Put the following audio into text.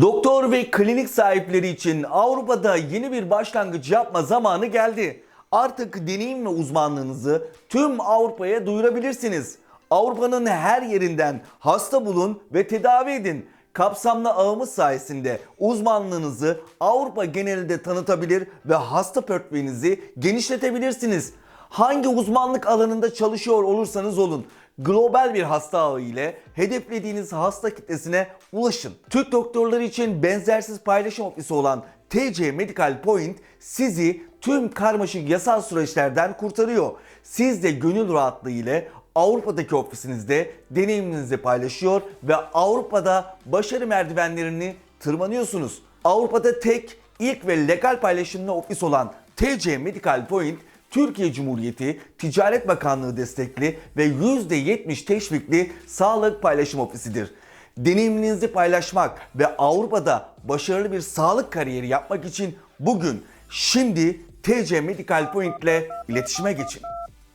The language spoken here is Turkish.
Doktor ve klinik sahipleri için Avrupa'da yeni bir başlangıç yapma zamanı geldi. Artık deneyim ve uzmanlığınızı tüm Avrupa'ya duyurabilirsiniz. Avrupa'nın her yerinden hasta bulun ve tedavi edin. Kapsamlı ağımız sayesinde uzmanlığınızı Avrupa genelinde tanıtabilir ve hasta portföyünüzü genişletebilirsiniz. Hangi uzmanlık alanında çalışıyor olursanız olun global bir hasta ile hedeflediğiniz hasta kitlesine ulaşın. Türk doktorları için benzersiz paylaşım ofisi olan TC Medical Point sizi tüm karmaşık yasal süreçlerden kurtarıyor. Siz de gönül rahatlığı ile Avrupa'daki ofisinizde deneyiminizi paylaşıyor ve Avrupa'da başarı merdivenlerini tırmanıyorsunuz. Avrupa'da tek, ilk ve legal paylaşımlı ofis olan TC Medical Point Türkiye Cumhuriyeti Ticaret Bakanlığı destekli ve %70 teşvikli sağlık paylaşım ofisidir. Deneyiminizi paylaşmak ve Avrupa'da başarılı bir sağlık kariyeri yapmak için bugün şimdi TC Medical Point ile iletişime geçin.